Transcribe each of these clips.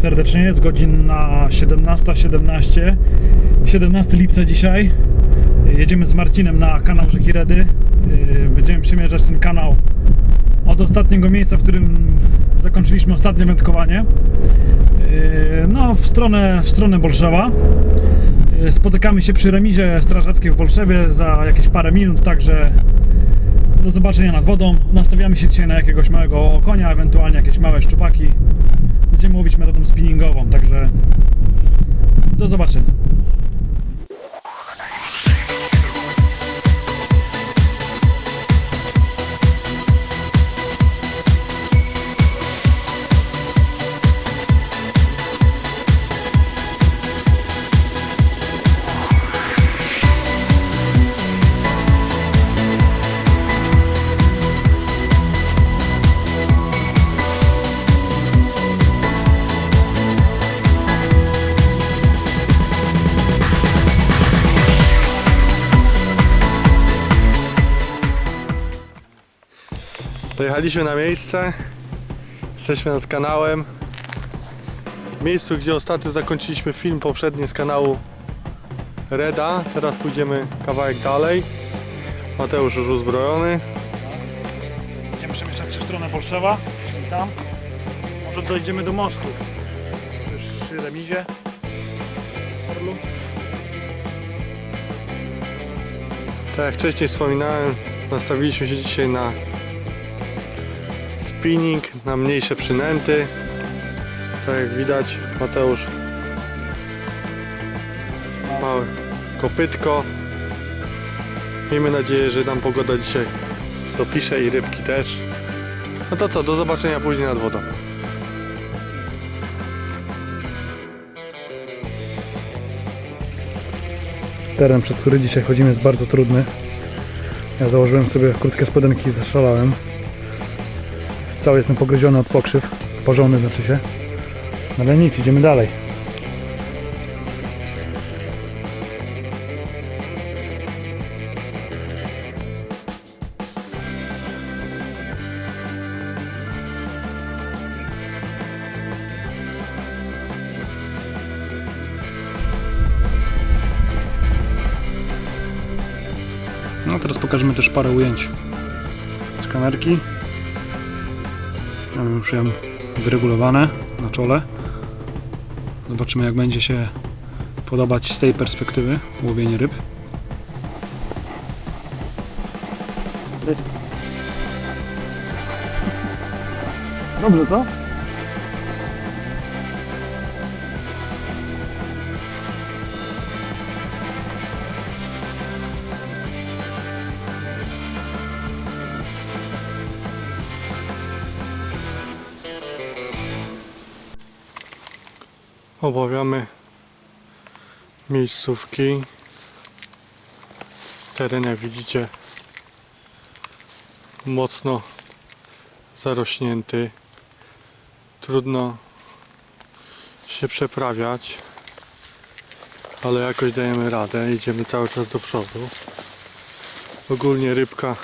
serdecznie. Jest godzina 17.17. 17. 17 lipca dzisiaj. Jedziemy z Marcinem na kanał Rzeki Redy. Yy, Będziemy przemierzać ten kanał od ostatniego miejsca, w którym zakończyliśmy ostatnie wędkowanie. Yy, No, w stronę, w stronę Bolszewa. Yy, Spotykamy się przy remizie strażackiej w Bolszewie za jakieś parę minut, także do zobaczenia nad wodą. Nastawiamy się dzisiaj na jakiegoś małego konia, ewentualnie jakieś małe szczupaki. Będziemy łowić metodą spinningową, także do zobaczenia. Dojechaliśmy na miejsce. Jesteśmy nad kanałem. W miejscu, gdzie ostatnio zakończyliśmy film poprzedni z kanału Reda. Teraz pójdziemy kawałek dalej. Mateusz już uzbrojony. Będziemy przemieszczać się w stronę Bolszewa i tam. Może dojdziemy do mostu. Przy, przy remizie. Orlu. Tak jak wcześniej wspominałem, nastawiliśmy się dzisiaj na spinning, na mniejsze przynęty. Tak jak widać, Mateusz małe kopytko. Miejmy nadzieję, że nam pogoda dzisiaj dopisze i rybki też. No to co, do zobaczenia później nad wodą. Teren, przez który dzisiaj chodzimy jest bardzo trudny. Ja założyłem sobie krótkie spodenki i zaszalałem. Cały jestem pogryziony od pokrzyw. Pożony znaczy się. No Ale nic, idziemy dalej. No teraz pokażemy też parę ujęć z kamerki. Mamy już ją wyregulowane na czole. Zobaczymy jak będzie się podobać z tej perspektywy łowienie ryb. Dobrze, co? Obawiamy miejscówki. Teren jak widzicie mocno zarośnięty. Trudno się przeprawiać, ale jakoś dajemy radę. Idziemy cały czas do przodu. Ogólnie rybka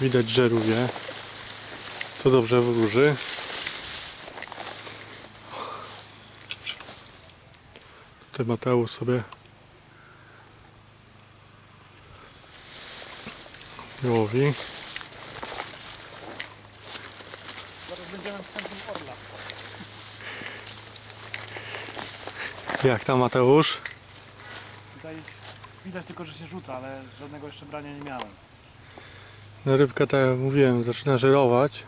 widać żeruje, co dobrze wróży. Tutaj Mateusz sobie łowi. Zaraz będziemy w centrum Orla. Jak tam Mateusz? Tutaj widać tylko, że się rzuca, ale żadnego jeszcze brania nie miałem. No rybka, tak jak mówiłem, zaczyna żerować.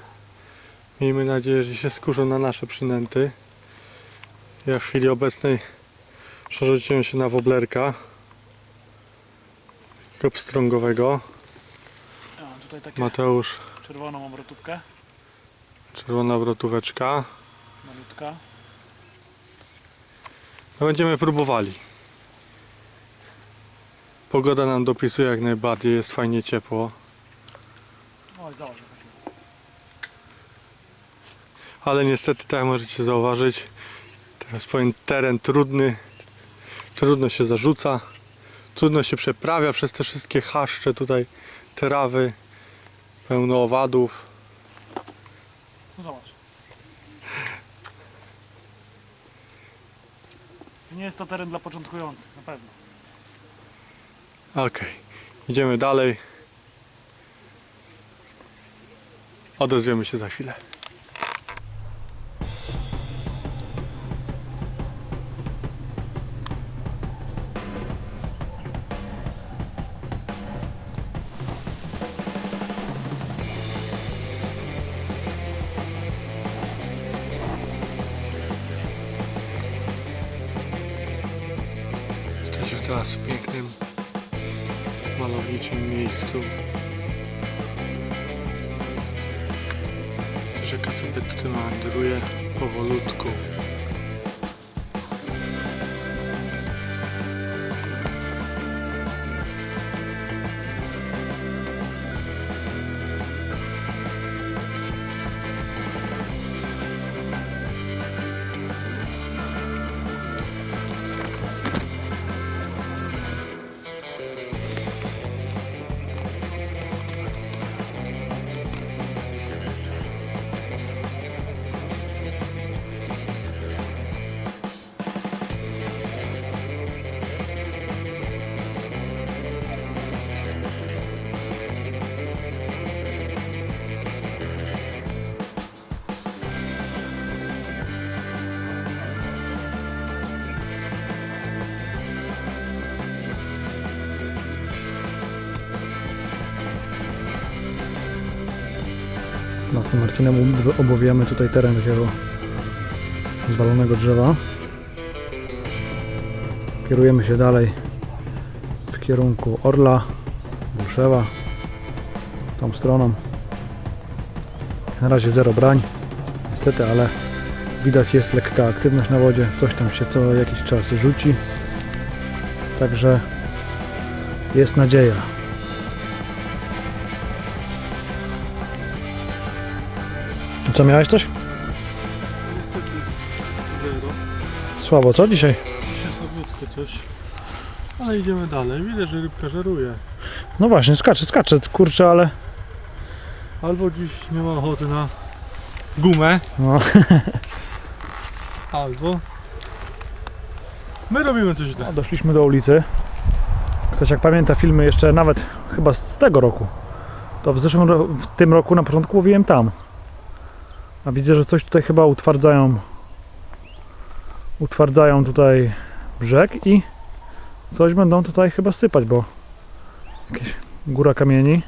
Miejmy nadzieję, że się skurzą na nasze przynęty. Ja w chwili obecnej przerzuciłem się na woblerka. Takiego pstrągowego. A, tutaj takie Mateusz, czerwoną obrotówkę, czerwona obrotóweczka. malutka. No będziemy próbowali. Pogoda nam dopisuje jak najbardziej, jest fajnie ciepło. Oj, założę ale niestety tak jak możecie zauważyć teraz powiem teren trudny trudno się zarzuca trudno się przeprawia przez te wszystkie chaszcze tutaj trawy pełno owadów No zobacz. Nie jest to teren dla początkujących, na pewno. Okej, idziemy dalej. Odezwiemy się za chwilę. Teraz w pięknym malowniczym miejscu. Rzeka sobie tutaj meandruje powolutku. Z Marcinem tutaj teren takiego zwalonego drzewa. Kierujemy się dalej w kierunku Orla, Bulszewa, tą stroną. Na razie zero brań, niestety, ale widać jest lekka aktywność na wodzie, coś tam się co jakiś czas rzuci. Także jest nadzieja. Co miałeś coś? Niestety zero. Słabo, co dzisiaj? Dzisiaj coś. Ale idziemy dalej. Widać, że rybka żeruje. No właśnie, skacze, skacze, kurczę, ale... Albo dziś nie ma ochoty na gumę, No, albo my robimy coś źle. doszliśmy do ulicy. Ktoś jak pamięta filmy jeszcze nawet chyba z tego roku, to w zeszłym ro- w tym roku na początku łowiłem tam. A widzę, że coś tutaj chyba utwardzają utwardzają tutaj brzeg i coś będą tutaj chyba sypać, bo jakieś góra kamieni.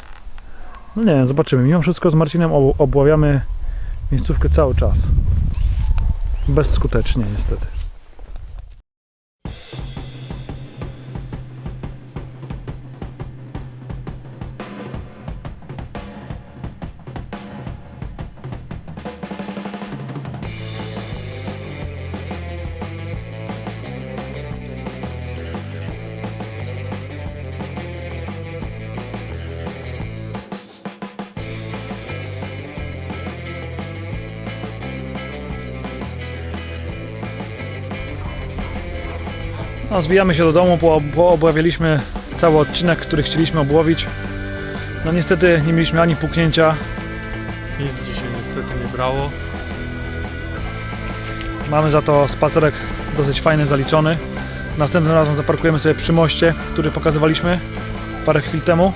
No nie wiem, zobaczymy. Mimo wszystko z Marcinem ob- obławiamy miejscówkę cały czas. Bezskutecznie niestety. No, zbijamy się do domu, po, poobławialiśmy cały odcinek, który chcieliśmy obłowić. No niestety nie mieliśmy ani puknięcia. Nic dzisiaj niestety nie brało. Mamy za to spacerek dosyć fajny, zaliczony. Następnym razem zaparkujemy sobie przy moście, który pokazywaliśmy parę chwil temu.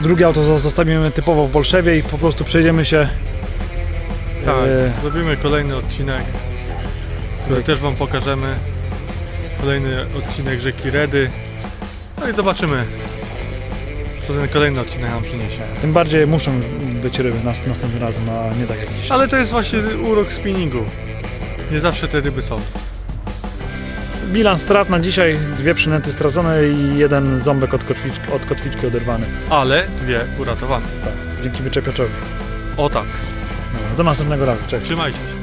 Drugie auto zo- zostawimy typowo w Bolszewie i po prostu przejdziemy się Tak, e, zrobimy kolejny odcinek, który też Wam pokażemy. Kolejny odcinek rzeki Redy. No i zobaczymy, co ten kolejny odcinek nam przyniesie. Tym bardziej muszą już być ryby nas, następnym razem, a nie tak jak dzisiaj. Ale to jest właśnie urok spinningu. Nie zawsze te ryby są. Bilans strat na dzisiaj, dwie przynęty stracone i jeden ząbek od kotwiczki, od kotwiczki oderwany. Ale dwie uratowane. Tak, dzięki wyczepiaczowi. O tak, Dobra, do następnego razu, cześć. trzymajcie się.